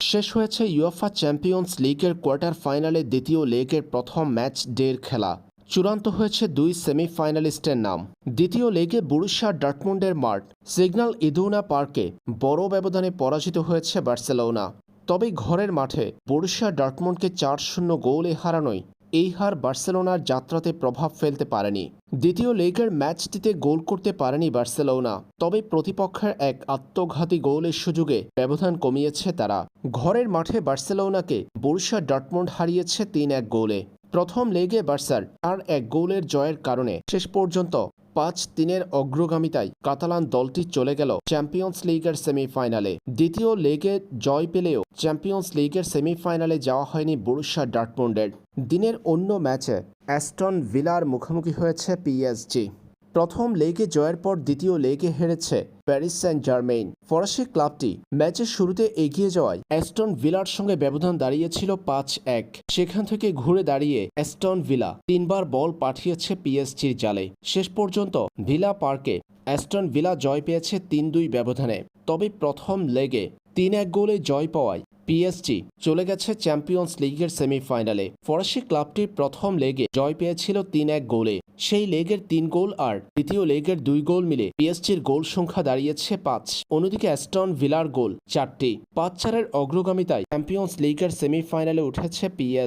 শেষ হয়েছে UEFA champions লিগের কোয়ার্টার ফাইনালে দ্বিতীয় লেগের প্রথম ম্যাচ ডের খেলা। চূড়ান্ত হয়েছে দুই সেমিফাইনালিস্টের নাম। দ্বিতীয় লেগে বুরুশিয়া ডার্টমুন্ডের মাঠ সিগন্যাল ইদুনা পার্কে বড় ব্যবধানে পরাজিত হয়েছে বার্সেলোনা। তবে ঘরের মাঠে বরুশিয়া ডার্টমুন্ডকে চার শূন্য গোলে হারানোয় এই হার বার্সেলোনার যাত্রাতে প্রভাব ফেলতে পারেনি। দ্বিতীয় লেগের ম্যাচটিতে গোল করতে পারেনি বার্সেলোনা, তবে প্রতিপক্ষের এক আত্মঘাতী গোলের সুযোগে ব্যবধান কমিয়েছে তারা। ঘরের মাঠে বার্সেলোনাকে বরিশা ডটমন্ড হারিয়েছে তিন এক গোলে। প্রথম লেগে বার্সার আর এক গোলের জয়ের কারণে শেষ পর্যন্ত পাঁচ তিনের অগ্রগামিতায় কাতালান দলটি চলে গেল চ্যাম্পিয়ন্স লিগের সেমিফাইনালে। দ্বিতীয় লেগে জয় পেলেও চ্যাম্পিয়ন্স লিগের সেমিফাইনালে যাওয়া হয়নি বরুষা ডার্টমন্ডের। দিনের অন্য ম্যাচে অ্যাস্টন ভিলার মুখোমুখি হয়েছে পিএসজি প্রথম লেগে জয়ের পর দ্বিতীয় লেগে হেরেছে প্যারিস সেন্ট জার্মেইন ফরাসি ক্লাবটি ম্যাচের শুরুতে এগিয়ে যাওয়ায় অ্যাস্টন ভিলার সঙ্গে ব্যবধান দাঁড়িয়েছিল পাঁচ এক। সেখান থেকে ঘুরে দাঁড়িয়ে অ্যাস্টন ভিলা তিনবার বল পাঠিয়েছে পিএসজির জালে। শেষ পর্যন্ত ভিলা পার্কে অ্যাস্টন ভিলা জয় পেয়েছে তিন দুই ব্যবধানে। তবে প্রথম লেগে তিন এক গোলে জয় পাওয়ায় পিএসজি চলে গেছে চ্যাম্পিয়ন্স লিগের সেমিফাইনালে। ফরাসি ক্লাবটির প্রথম লেগে জয় পেয়েছিল তিন এক গোলে। সেই লেগের তিন গোল আর দ্বিতীয় লেগের দুই গোল মিলে পিএসজির গোল সংখ্যা দাঁড়িয়েছে পাঁচ। অন্যদিকে অ্যাস্টন ভিলার গোল চারটি। পাঁচ চারের অগ্রগামিতায় চ্যাম্পিয়ন্স লিগের সেমিফাইনালে উঠেছে পিএস